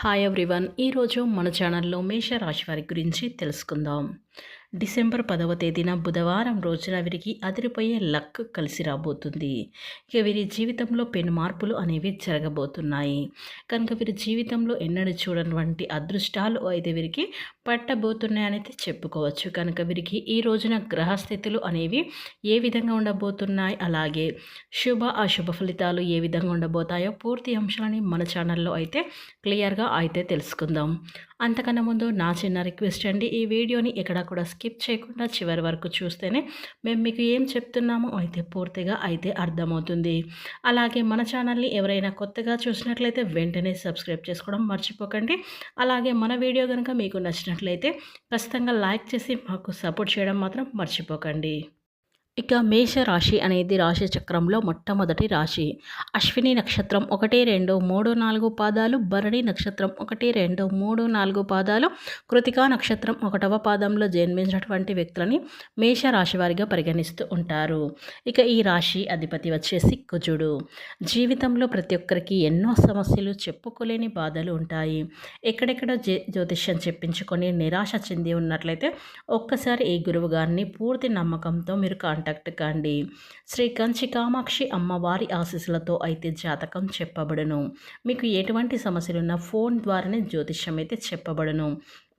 Hi everyone ఈరోజు మన ఛానల్లో మేషరాశి వారి గురించి తెలుసుకుందాం. డిసెంబర్ పదవ తేదీన బుధవారం రోజున వీరికి అదిరిపోయే లక్ కలిసి రాబోతుంది. ఇక వీరి జీవితంలో పెను మార్పులు అనేవి జరగబోతున్నాయి. కనుక వీరి జీవితంలో ఎన్నడూ చూడనటువంటి అదృష్టాలు అయితే వీరికి పట్టబోతున్నాయని చెప్పుకోవచ్చు. కనుక వీరికి ఈ రోజున గ్రహస్థితులు అనేవి ఏ విధంగా ఉండబోతున్నాయి? అలాగే శుభ అశుభ ఫలితాలు ఏ విధంగా ఉండబోతాయో పూర్తి అంశాలని మన ఛానల్లో అయితే క్లియర్గా అయితే తెలుసుకుందాం. అంతకన్నా ముందు నా చిన్న రిక్వెస్ట్ అండి. ఈ వీడియోని ఎక్కడ కూడా స్కిప్ చేయకుండా చివరి వరకు చూస్తేనే మేము మీకు ఏం చెప్తున్నామో అయితే పూర్తిగా అయితే అర్థమవుతుంది. అలాగే మన ఛానల్ని ఎవరైనా కొత్తగా చూసినట్లయితే వెంటనే సబ్స్క్రైబ్ చేసుకోవడం మర్చిపోకండి. అలాగే మన వీడియో కనుక మీకు నచ్చినట్లయితే ఖచ్చితంగా లైక్ చేసి మాకు సపోర్ట్ చేయడం మాత్రం మర్చిపోకండి. ఇక మేష రాశి అనేది రాశి చక్రంలో మొట్టమొదటి రాశి. అశ్విని నక్షత్రం ఒకటి రెండు మూడు నాలుగు పాదాలు భరణి నక్షత్రం ఒకటి రెండు మూడు నాలుగు పాదాలు కృతికా నక్షత్రం ఒకటవ పాదంలో జన్మించినటువంటి వ్యక్తులని మేష రాశి వారిగా పరిగణిస్తూ ఉంటారు. ఇక ఈ రాశి అధిపతి వచ్చేసి కుజుడు. జీవితంలో ప్రతి ఒక్కరికి ఎన్నో సమస్యలు చెప్పుకోలేని బాధలు ఉంటాయి. ఎక్కడెక్కడ జ్యోతిష్యం చెప్పించుకొని నిరాశ చెంది ఉన్నట్లయితే ఒక్కసారి ఈ గురువు గారిని పూర్తి నమ్మకంతో మీరు కాంటాక్ట్ కండి. శ్రీ కంచి కామాక్షి అమ్మవారి ఆశీస్సులతో అయితే జాతకం చెప్పబడును. మీకు ఎటువంటి సమస్యలున్నా ఫోన్ ద్వారానే జ్యోతిష్యం అయితే చెప్పబడును.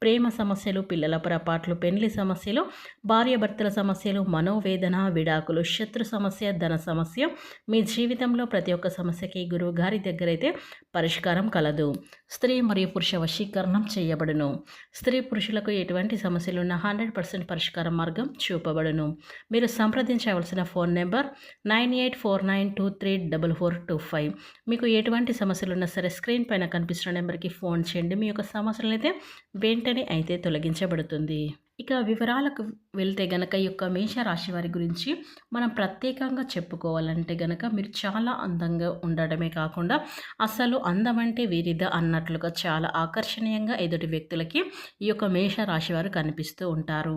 ప్రేమ సమస్యలు పిల్లల పొరపాట్లు పెండ్లి సమస్యలు భార్యాభర్తల సమస్యలు మనోవేదన విడాకులు శత్రు సమస్య ధన సమస్య. మీ జీవితంలో ప్రతి ఒక్క సమస్యకి గురువు గారి దగ్గరైతే పరిష్కారం కలదు. స్త్రీ మరియు పురుష వశీకరణం చేయబడును. స్త్రీ పురుషులకు ఎటువంటి సమస్యలున్న హండ్రెడ్ పర్సెంట్ పరిష్కార మార్గం చూపబడును. మీరు సంప్రదించవలసిన phone number nine eight four nine two three double four two five. మీకు ఎటువంటి సమస్యలున్నా సరే స్క్రీన్ పైన కనిపిస్తున్న నెంబర్కి ఫోన్ చేయండి. మీ యొక్క సమస్యలు అయితే వెంటనే వెంటనే అయితే తొలగించబడుతుంది. ఇక వివరాలకు వెళ్తే గనక ఈ యొక్క మేషరాశి వారి గురించి మనం ప్రత్యేకంగా చెప్పుకోవాలంటే గనక మీరు చాలా అందంగా ఉండడమే కాకుండా అసలు అందం అంటే వీరిద అన్నట్లుగా చాలా ఆకర్షణీయంగా ఎదుటి వ్యక్తులకి ఈ యొక్క మేషరాశి వారు కనిపిస్తూ ఉంటారు.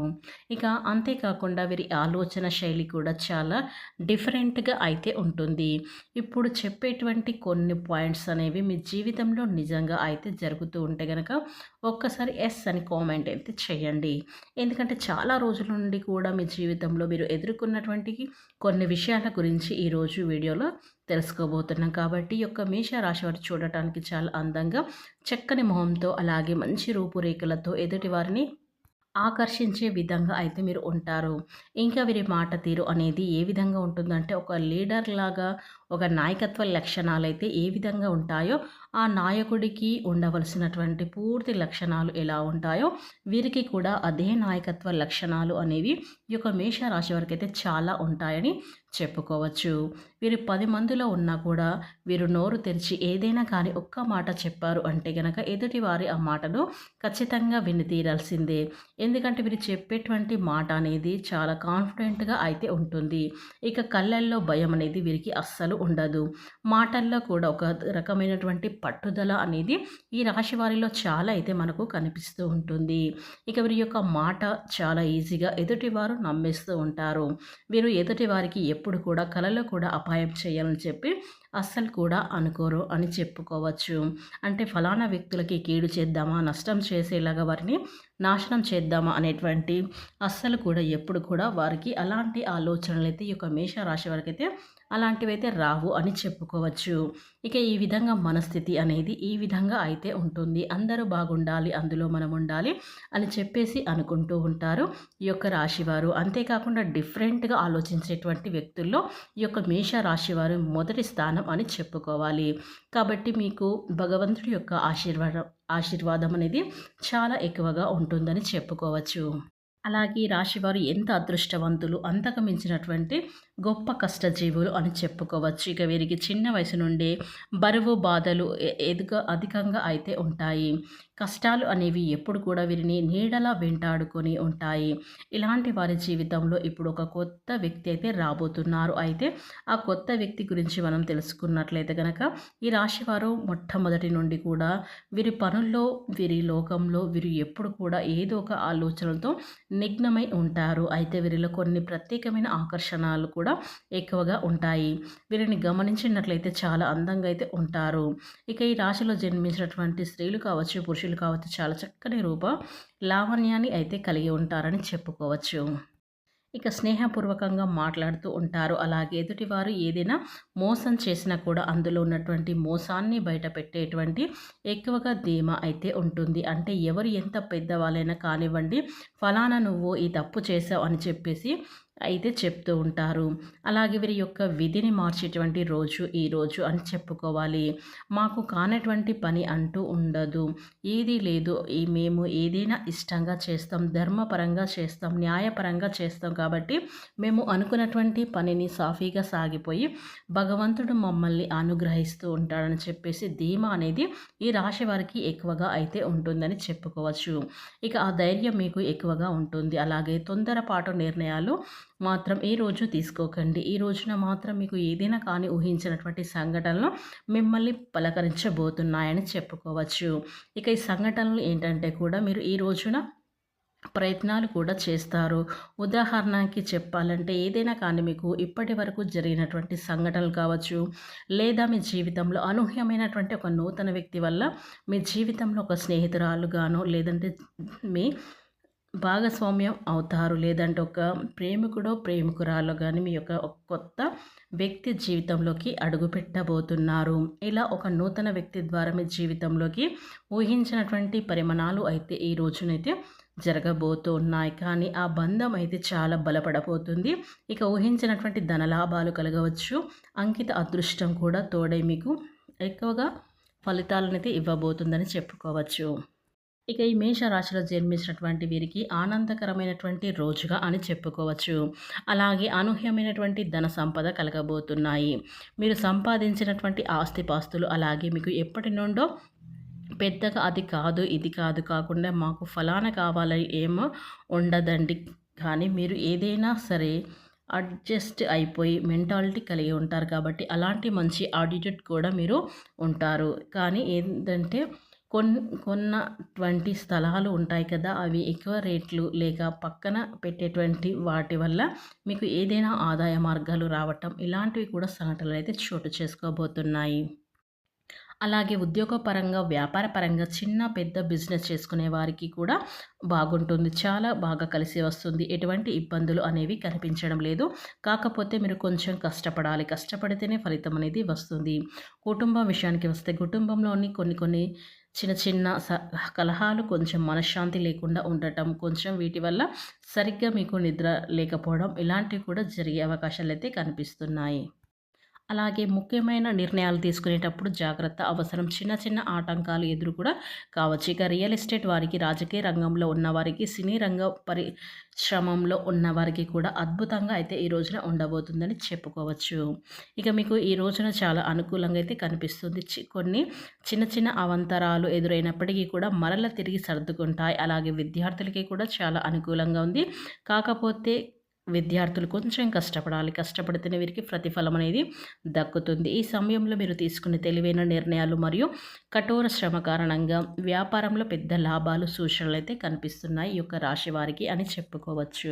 ఇక అంతేకాకుండా వీరి ఆలోచన శైలి కూడా చాలా డిఫరెంట్గా అయితే ఉంటుంది. ఇప్పుడు చెప్పేటువంటి కొన్ని పాయింట్స్ అనేవి మీ జీవితంలో నిజంగా అయితే జరుగుతూ ఉంటే గనక ఒక్కసారి ఎస్ అని కామెంట్ అయితే చేయండి. ఎందుకంటే చాలా రోజుల నుండి కూడా మీ జీవితంలో మీరు ఎదుర్కొన్నటువంటి కొన్ని విషయాల గురించి ఈరోజు వీడియోలో తెలుసుకోబోతున్నాం. కాబట్టి యొక్క మేష రాశి వారు చూడటానికి చాలా అందంగా చక్కని మొహంతో అలాగే మంచి రూపురేఖలతో ఎదుటి వారిని ఆకర్షించే విధంగా అయితే మీరు ఉంటారు. ఇంకా వీరి మాట తీరు అనేది ఏ విధంగా ఉంటుందంటే ఒక లీడర్ లాగా ఒక నాయకత్వ లక్షణాలు అయితే ఏ విధంగా ఉంటాయో ఆ నాయకుడికి ఉండవలసినటువంటి పూర్తి లక్షణాలు ఎలా ఉంటాయో వీరికి కూడా అదే నాయకత్వ లక్షణాలు అనేవి ఈ యొక్క మేషరాశి వారికి అయితే చాలా ఉంటాయని చెప్పుకోవచ్చు. వీరు పది మందిలో ఉన్నా కూడా వీరు నోరు తెరిచి ఏదైనా కానీ ఒక్క మాట చెప్పారు అంటే గనక ఎదుటి వారి ఆ మాటను ఖచ్చితంగా విని తీరాల్సిందే. ఎందుకంటే వీరు చెప్పేటువంటి మాట అనేది చాలా కాన్ఫిడెంట్గా అయితే ఉంటుంది. ఇక కళ్ళల్లో భయం అనేది వీరికి అస్సలు ఉండదు. మాటల్లో కూడా ఒక రకమైనటువంటి పట్టుదల అనేది ఈ రాశి వారిలో చాలా అయితే మనకు కనిపిస్తూ ఉంటుంది. ఇక వీరి యొక్క మాట చాలా ఈజీగా ఎదుటివారు నమ్మేస్తూ ఉంటారు. వీరు ఎదుటి వారికి ఎప్పుడు కూడా కలలో కూడా అపాయం చేయాలని చెప్పి అస్సలు కూడా అనుకోరు అని చెప్పుకోవచ్చు. అంటే ఫలానా వ్యక్తులకి కీడు చేద్దామా నష్టం చేసేలాగా వారిని నాశనం చేద్దామా అనేటువంటి అస్సలు కూడా ఎప్పుడు కూడా వారికి అలాంటి ఆలోచనలు అయితే ఈ యొక్క మేషరాశి వారికి అయితే అలాంటివైతే రావు అని చెప్పుకోవచ్చు. ఇక ఈ విధంగా మనస్థితి అనేది ఈ విధంగా అయితే ఉంటుంది. అందరూ బాగుండాలి అందులో మనం ఉండాలి అని చెప్పేసి అనుకుంటూ ఉంటారు ఈ యొక్క రాశివారు. అంతేకాకుండా డిఫరెంట్గా ఆలోచించేటువంటి వ్యక్తుల్లో ఈ యొక్క మేష రాశివారు మొదటి స్థానం అని చెప్పుకోవాలి. కాబట్టి మీకు భగవంతుడి యొక్క ఆశీర్వాదం ఆశీర్వాదం అనేది చాలా ఎక్కువగా ఉంటుందని చెప్పుకోవచ్చు. అలాగే రాశివారు ఎంత అదృష్టవంతులు అంతకు మించినటువంటి గొప్ప కష్టజీవులు అని చెప్పుకోవచ్చు. ఇక వీరికి చిన్న వయసు నుండి బరువు బాధలు ఎదుగ అధికంగా అయితే ఉంటాయి. కష్టాలు అనేవి ఎప్పుడు కూడా వీరిని నీడలా వెంటాడుకొని ఉంటాయి. ఇలాంటి వారి జీవితంలో ఇప్పుడు ఒక కొత్త వ్యక్తి అయితే రాబోతున్నారు. అయితే ఆ కొత్త వ్యక్తి గురించి మనం తెలుసుకున్నట్లయితే కనుక ఈ రాశివారు మొట్టమొదటి నుండి కూడా వీరి పనుల్లో వీరి లోకంలో వీరు ఎప్పుడు కూడా ఏదో ఒక ఆలోచనలతో నిఘ్నమై ఉంటారు. అయితే వీరిలో కొన్ని ప్రత్యేకమైన ఆకర్షణలు కూడా కూడా ఎక్కువగా ఉంటాయి. వీరిని గమనించినట్లయితే చాలా అందంగా అయితే ఉంటారు. ఇక ఈ రాశిలో జన్మించినటువంటి స్త్రీలు కావచ్చు పురుషులు కావచ్చు చాలా చక్కని రూప లావణ్యాన్ని అయితే కలిగి ఉంటారని చెప్పుకోవచ్చు. ఇక స్నేహపూర్వకంగా మాట్లాడుతూ ఉంటారు. అలాగే ఎదుటివారు ఏదైనా మోసం చేసినా కూడా అందులో ఉన్నటువంటి మోసాన్ని బయట పెట్టేటువంటి ఎక్కువగా ధీమా అయితే ఉంటుంది. అంటే ఎవరు ఎంత పెద్దవాళ్ళైనా కానివ్వండి ఫలానా నువ్వు ఈ తప్పు చేసావు అని చెప్పేసి అయితే చెప్తూ ఉంటారు. అలాగే వీరి యొక్క విధిని మార్చేటువంటి రోజు ఈ రోజు అని చెప్పుకోవాలి. మాకు కానటువంటి పని అంటూ ఉండదు. ఏది లేదు. ఈ మేము ఏదైనా ఇష్టంగా చేస్తాం ధర్మపరంగా చేస్తాం న్యాయపరంగా చేస్తాం కాబట్టి మేము అనుకున్నటువంటి పనిని సాఫీగా సాగిపోయి భగవంతుడు మమ్మల్ని అనుగ్రహిస్తూ ఉంటాడని చెప్పేసి ధీమా అనేది ఈ రాశి వారికి ఎక్కువగా అయితే ఉంటుందని చెప్పుకోవచ్చు. ఇక ఆ ధైర్యం మీకు ఎక్కువగా ఉంటుంది. అలాగే తొందరపాటు నిర్ణయాలు మాత్రం ఈ రోజు తీసుకోకండి. ఈ రోజున మాత్రం మీకు ఏదైనా కానీ ఊహించినటువంటి సంఘటనలు మిమ్మల్ని పలకరించబోతున్నాయని చెప్పుకోవచ్చు. ఇక ఈ సంఘటనలు ఏంటంటే కూడా మీరు ఈ రోజున ప్రయత్నాలు కూడా చేస్తారు. ఉదాహరణకి చెప్పాలంటే ఏదైనా కానీ మీకు ఇప్పటి వరకు జరిగినటువంటి సంఘటనలు కావచ్చు లేదా మీ జీవితంలో అనూహ్యమైనటువంటి ఒక నూతన వ్యక్తి వల్ల మీ జీవితంలో ఒక స్నేహితురాలుగానో లేదంటే మీ భాగస్వామ్యం అవుతారు. లేదంటే ఒక ప్రేమికుడో ప్రేమికురాలో కానీ మీ యొక్క కొత్త వ్యక్తి జీవితంలోకి అడుగు పెట్టబోతున్నారు ఇలా ఒక నూతన వ్యక్తి ద్వారా మీ జీవితంలోకి ఊహించినటువంటి పరిమాణాలు అయితే ఈ రోజునైతే జరగబోతున్నాయి. కానీ ఆ బంధం అయితే చాలా బలపడబోతుంది. ఇక ఊహించినటువంటి ధనలాభాలు కలగవచ్చు. అంకిత అదృష్టం కూడా తోడై మీకు ఎక్కువగా ఫలితాలనైతే ఇవ్వబోతుందని చెప్పుకోవచ్చు. ఇక ఈ మేషరాశిలో జన్మించినటువంటి వీరికి ఆనందకరమైనటువంటి రోజుగా అని చెప్పుకోవచ్చు. అలాగే అనూహ్యమైనటువంటి ధన సంపద కలగబోతున్నాయి. మీరు సంపాదించినటువంటి ఆస్తిపాస్తులు అలాగే మీకు ఎప్పటి నుండో పెద్దగా అది కాదు ఇది కాదు కాకుండా మాకు ఫలానా కావాలని ఏమో ఉండదండి. కానీ మీరు ఏదైనా సరే అడ్జస్ట్ అయిపోయి మెంటాలిటీ కలిగి ఉంటారు కాబట్టి అలాంటి మంచి ఆటిట్యూడ్ కూడా మీరు ఉంటారు. కానీ ఏంటంటే కొన్ కొన్నటువంటి స్థలాలు ఉంటాయి కదా అవి ఎక్కువ రేట్లు లేక పక్కన పెట్టేటువంటి వాటి వల్ల మీకు ఏదైనా ఆదాయ మార్గాలు రావటం ఇలాంటివి కూడా సంఘటనలు అయితే చోటు చేసుకోబోతున్నాయి. అలాగే ఉద్యోగపరంగా వ్యాపారపరంగా చిన్న పెద్ద బిజినెస్ చేసుకునే వారికి కూడా బాగుంటుంది. చాలా బాగా కలిసి వస్తుంది. ఎటువంటి ఇబ్బందులు అనేవి కనిపించడం లేదు. కాకపోతే మీరు కొంచెం కష్టపడాలి. కష్టపడితేనే ఫలితం అనేది వస్తుంది. కుటుంబం విషయానికి వస్తే కుటుంబంలోని కొన్ని కొన్ని చిన్న చిన్న స కలహాలు కొంచెం మనశ్శాంతి లేకుండా ఉండటం కొంచెం వీటి వల్ల సరిగ్గా మీకు నిద్ర లేకపోవడం ఇలాంటివి కూడా జరిగే అవకాశాలు అయితే కనిపిస్తున్నాయి. అలాగే ముఖ్యమైన నిర్ణయాలు తీసుకునేటప్పుడు జాగ్రత్త అవసరం చిన్న చిన్న ఆటంకాలు ఎదురు కూడా కావచ్చు. ఇక రియల్ ఎస్టేట్ వారికి రాజకీయ రంగంలో ఉన్నవారికి సినీ రంగ పరిశ్రమంలో ఉన్నవారికి కూడా అద్భుతంగా అయితే ఈ రోజున ఉండబోతుందని చెప్పుకోవచ్చు. ఇక మీకు ఈ రోజున చాలా అనుకూలంగా అయితే కనిపిస్తుంది. కొన్ని చిన్న చిన్న అవంతరాలు ఎదురైనప్పటికీ కూడా మరల తిరిగి సర్దుకుంటాయి. అలాగే విద్యార్థులకి కూడా చాలా అనుకూలంగా ఉంది. కాకపోతే విద్యార్థులు కొంచెం కష్టపడాలి. కష్టపడితేనే వీరికి ప్రతిఫలం అనేది దక్కుతుంది. ఈ సమయంలో మీరు తీసుకునే తెలివైన నిర్ణయాలు మరియు కఠోర శ్రమ కారణంగా వ్యాపారంలో పెద్ద లాభాలు సూచనలు అయితే కనిపిస్తున్నాయి. ఈ యొక్క రాశి వారికి అని చెప్పుకోవచ్చు.